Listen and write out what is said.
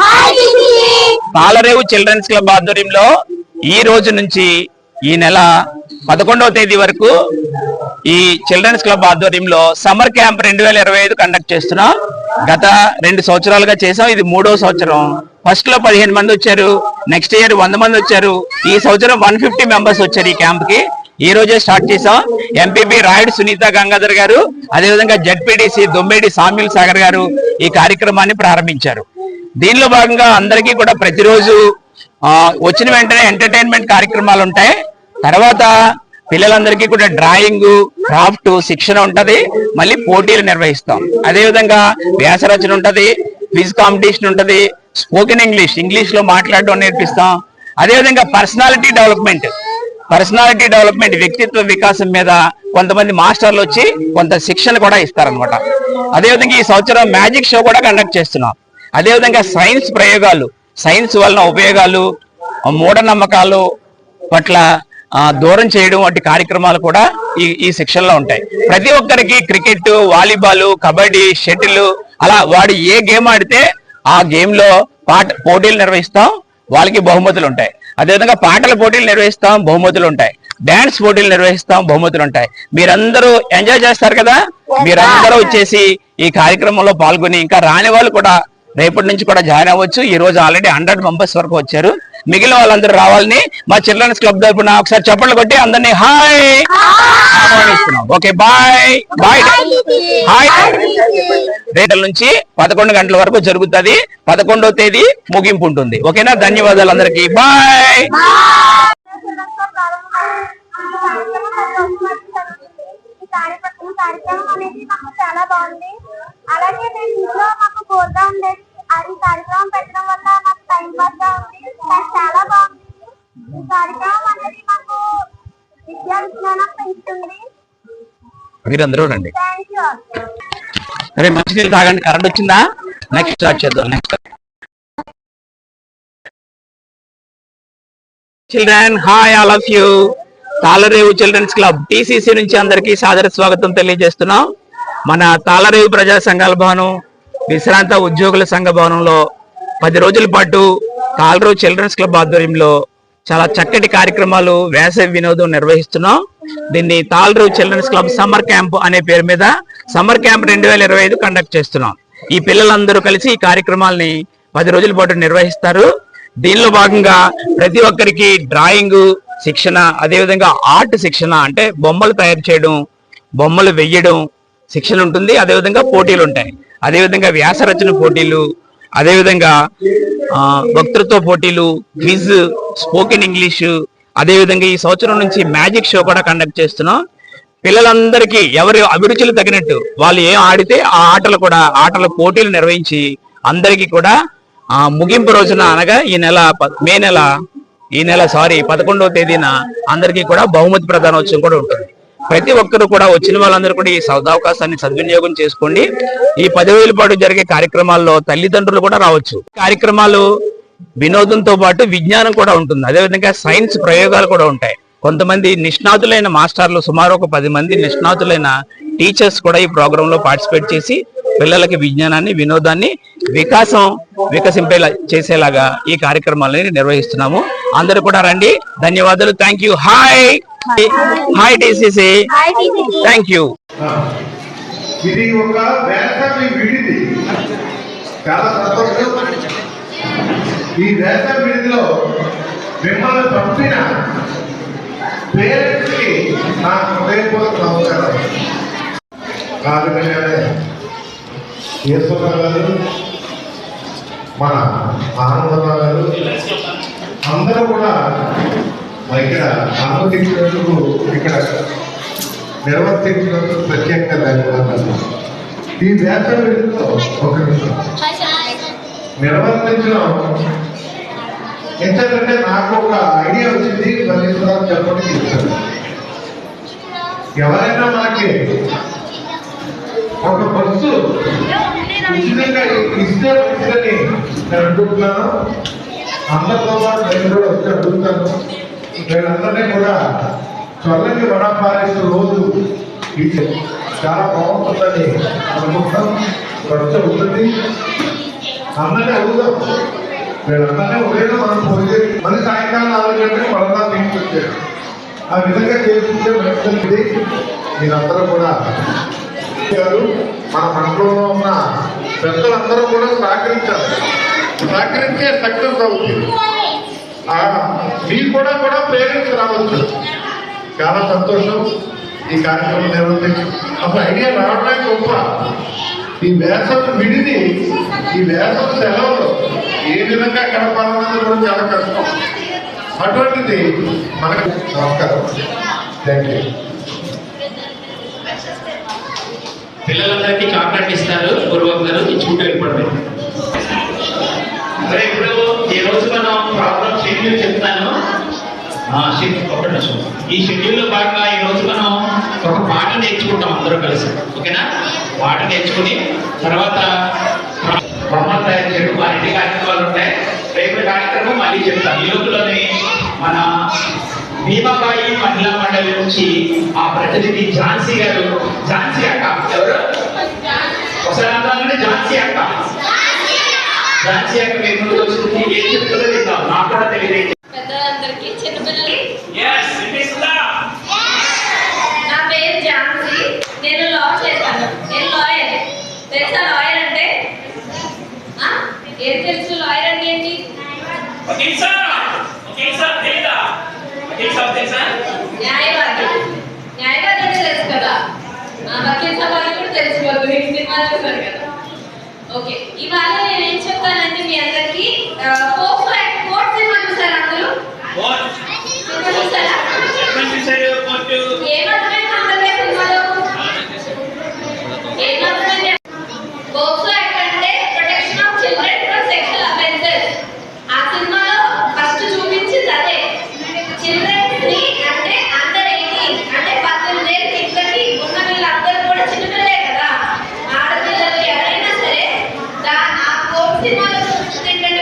Hi పాలరేవు children's club ఆధ్వర్యంలో ఈ రోజు నుంచి ఈ నెల పదకొండవ తేదీ వరకు ఈ చిల్డ్రన్స్ క్లబ్ ఆధ్వర్యంలో సమ్మర్ క్యాంప్ రెండు వేల ఇరవై ఐదు కండక్ట్ చేస్తున్నాం. గత రెండు సంవత్సరాలుగా చేసాం. ఇది మూడో సంవత్సరం. ఫస్ట్లో పదిహేను మంది వచ్చారు. నెక్స్ట్ ఇయర్ వంద మంది వచ్చారు. ఈ సంవత్సరం వన్ ఫిఫ్టీ మెంబర్స్ వచ్చారు ఈ క్యాంప్కి. ఈ రోజే స్టార్ట్ చేసాం. ఎంపీపీ రాయుడు సునీత గంగాధర్ గారు అదేవిధంగా జడ్పీడీసీ దొమ్మేడి సామ్యుల్ సాగర్ గారు ఈ కార్యక్రమాన్ని ప్రారంభించారు. దీనిలో భాగంగా అందరికీ కూడా ప్రతిరోజు వచ్చిన వెంటనే ఎంటర్టైన్మెంట్ కార్యక్రమాలు ఉంటాయి. తర్వాత పిల్లలందరికీ కూడా డ్రాయింగ్ క్రాఫ్ట్ శిక్షణ ఉంటది. మళ్ళీ పోటీలు నిర్వహిస్తాం. అదేవిధంగా వ్యాసరచన ఉంటది క్విజ్ కాంపిటీషన్ ఉంటది స్పోకెన్ ఇంగ్లీష్ ఇంగ్లీష్లో మాట్లాడడం నేర్పిస్తాం. అదేవిధంగా పర్సనాలిటీ డెవలప్మెంట్ పర్సనాలిటీ డెవలప్మెంట్ వ్యక్తిత్వ వికాసం మీద కొంతమంది మాస్టర్లు వచ్చి కొంత శిక్షణ కూడా ఇస్తారనమాట అదేవిధంగా ఈ సంవత్సరం మ్యాజిక్ షో కూడా కండక్ట్ చేస్తున్నాం. అదేవిధంగా సైన్స్ ప్రయోగాలు సైన్స్ వలన ఉపయోగాలు మూఢనమ్మకాలు పట్ల దూరం చేయడం వంటి కార్యక్రమాలు కూడా ఈ ఈ శిక్షణలో ఉంటాయి. ప్రతి ఒక్కరికి క్రికెట్ వాలీబాల్ కబడ్డీ షటిల్ అలా వాడు ఏ గేమ్ ఆడితే ఆ గేమ్లో పాట పోటీలు నిర్వహిస్తాం వాళ్ళకి బహుమతులు ఉంటాయి. అదేవిధంగా పాటల పోటీలు నిర్వహిస్తాం బహుమతులు ఉంటాయి. డాన్స్ పోటీలు నిర్వహిస్తాం బహుమతులు ఉంటాయి. మీరందరూ ఎంజాయ్ చేస్తారు కదా? మీరందరూ వచ్చేసి ఈ కార్యక్రమంలో పాల్గొని ఇంకా రాని వాళ్ళు కూడా రేపటి నుంచి కూడా జాయిన్ అవ్వచ్చు. ఈ రోజు ఆల్రెడీ హండ్రెడ్ మెంబర్స్ వరకు వచ్చారు. మిగిలిన వాళ్ళందరూ రావాలని మా చిల్డ్రన్స్ క్లబ్ తరపున ఒకసారి చప్పట్లు కొట్టి అందరినీ hi okay bye. Bye. Hi. రేటల నుంచి పదకొండు గంటల వరకు జరుగుతుంది. పదకొండవ తేదీ ముగింపు ఉంటుంది. ఓకేనా? ధన్యవాదాలు అందరికీ. బాయ్. కార్యక్రమం అనేది మాకు చాలా బాగుంది. అలాగే నేను ఇంట్లో మాకు బోర్గా ఉండేది అది కార్యక్రమం పెట్టడం వల్ల మాకు టైం పాస్గా ఉంది కానీ చాలా బాగుంది. ఈ కార్యక్రమం అనేది మాకు విద్యా విజ్ఞానం పెంచుతుంది. మీరందరూ రండి అరే మంచినీళ్ళు తాగండి. కరెంట్ వచ్చిందా? నెక్స్ట్ స్టార్ట్ చేద్దాం. Next children hi all of you Talarevu children's club TCC నుంచి అందరికీ సాదర స్వాగతం తెలియజేస్తున్నాం. మన తాళరేవు ప్రజా సంఘాల భవనం విశ్రాంత ఉద్యోగుల సంఘ భవనంలో పది రోజుల పాటు తాళరేవు చిల్డ్రన్స్ క్లబ్ ఆధ్వర్యంలో చాలా చక్కటి కార్యక్రమాలు వేసవి వినోదం నిర్వహిస్తున్నాం. దీన్ని Talarevu children's club summer camp అనే పేరు మీద సమ్మర్ క్యాంప్ రెండు వేల ఇరవై ఐదు కండక్ట్ చేస్తున్నాం. ఈ పిల్లలందరూ కలిసి ఈ కార్యక్రమాల్ని పది రోజుల పాటు నిర్వహిస్తారు. దీనిలో భాగంగా ప్రతి ఒక్కరికి డ్రాయింగ్ శిక్షణ అదేవిధంగా ఆర్ట్ శిక్షణ అంటే బొమ్మలు తయారు చేయడం బొమ్మలు వెయ్యడం శిక్షణ ఉంటుంది. అదేవిధంగా పోటీలు ఉంటాయి. అదేవిధంగా వ్యాసరచన పోటీలు అదేవిధంగా వక్తృత్వ పోటీలు క్విజ్ స్పోకెన్ ఇంగ్లీషు అదేవిధంగా ఈ సంవత్సరం నుంచి మ్యాజిక్ షో కూడా కండక్ట్ చేస్తున్నాం. పిల్లలందరికీ ఎవరి అభిరుచులు తగినట్టు వాళ్ళు ఏం ఆడితే ఆ ఆటలు కూడా ఆటల పోటీలు నిర్వహించి అందరికీ కూడా ఆ ముగింపు రోజున అనగా ఈ నెల ప- మే నెల ఈ నెల సారీ పదకొండవ తేదీన అందరికీ కూడా బహుమతి ప్రధానోత్సవం కూడా ఉంటుంది. ప్రతి ఒక్కరు కూడా వచ్చిన వాళ్ళందరూ కూడా ఈ సదవకాశాన్ని సద్వినియోగం చేసుకోండి. ఈ పదివేల పాటు జరిగే కార్యక్రమాల్లో తల్లిదండ్రులు కూడా రావచ్చు. కార్యక్రమాలు వినోదంతో పాటు విజ్ఞానం కూడా ఉంటుంది. అదేవిధంగా సైన్స్ ప్రయోగాలు కూడా ఉంటాయి. కొంతమంది నిష్ణాతులైన మాస్టర్లు సుమారు ఒక పది మంది నిష్ణాతులైన టీచర్స్ కూడా ఈ ప్రోగ్రాంలో పార్టిసిపేట్ చేసి పిల్లలకి విజ్ఞానాన్ని వినోదాన్ని వికాసం వికసింపేలా చేసేలాగా ఈ కార్యక్రమాలని నిర్వహిస్తున్నాము. అందరూ కూడా రండి. ధన్యవాదాలు. Thank you hi hi TCC thank you ఇది ఒక వేసవి విడిది. చాలా సంతోషం. ఈ వేసవి విడిదిలో మిమ్మల్ని పంపిన పేరెంట్స్కి నా హృదయపూర్వక నమస్కారం. విధంగానే ఈశ్వరరావు గారు మన ఆనందరావు గారు అందరూ కూడా మరి ఇక్కడ అనుమతించినందుకు ఇక్కడ నిర్వర్తించినందుకు ప్రత్యేకంగా ధన్యవాదాలు. ఈ వేసవిలో ఒక నిర్వర్తించడం ఎంతకంటే నాకు ఒక ఐడియా వచ్చింది మరి చెప్పండి ఎవరైనా మనకి ఒక బస్సు ఉచితంగా ఇస్తే మంచిదని నేను అడుగుతున్నాను. అందరితో పాటు నేను కూడా వచ్చి అడుగుతాను నేను అందరినీ కూడా చల్లని వడ పారేసిన రోజు ఇది. చాలా బాగుంటుందని అనుకుంటాం ఖర్చు అవుతుంది అందరినీ అడుగుదాం. నేను అందరినీ ఉదయం మనం పోయి మళ్ళీ సాయంకాలం నాలుగు గంటలకు పడదా తీసుకొచ్చాను ఆ విధంగా చేసుకుంటే మంచిది. మీరందరూ కూడా గారు మన మండలంలో ఉన్న పెద్దలందరూ కూడా సహకరించారు సహకరించే సక్సెస్ అవుతుంది మీరు కూడా కూడా పేరెంట్స్ రావచ్చు. చాలా సంతోషం ఈ కార్యక్రమం నిర్వహించి అసలు ఐడియా రావడమే గొప్ప. ఈ వేసవి విడిది ఈ వేసవి సెలవులు ఏ విధంగా గడపాలన్నది కూడా చాలా కష్టం. అటువంటిది మనకు నమస్కారం. థ్యాంక్ యూ పిల్లలందరికీ చాక్లెట్ ఇస్తారు. పూర్వం గారు ఇచ్చుకుంటూ వెళ్ళిపోవడం మరి ఇప్పుడు ఈ రోజు మనం ప్రాబ్లం షెడ్యూల్ చెప్తాను? ఈ షెడ్యూల్లో భాగంగా ఈ రోజు మనం ఒక పాట నేర్చుకుంటాం అందరూ కలిసి. ఓకేనా? పాట నేర్చుకుని తర్వాత బొమ్మలు తయారు చేయడం మా ఇంటి కార్యక్రమాలు ఉంటాయి. రేపు కార్యక్రమం మళ్ళీ చెప్తాం ఈ రోజులోనే మన భీమాబాయి మహిళా మండలి నుంచి ఆ ప్రతినిధి ఝాన్సీ గారు. ఝాన్సీ అక్క ఎవరు? ఒకసారి ఝాన్సీ అక్క. ఝాన్సీ అక్క మీ ముందు వచ్చింది. ఏం చెప్తుందో నాకు కూడా తెలియదు. పెద్దలందరికీ చిన్నపిల్లలు వద్దు అని అంటారు కదా ఓకే ఇవాళ మీ అందరికి అందరూ చూసారా? Gracias.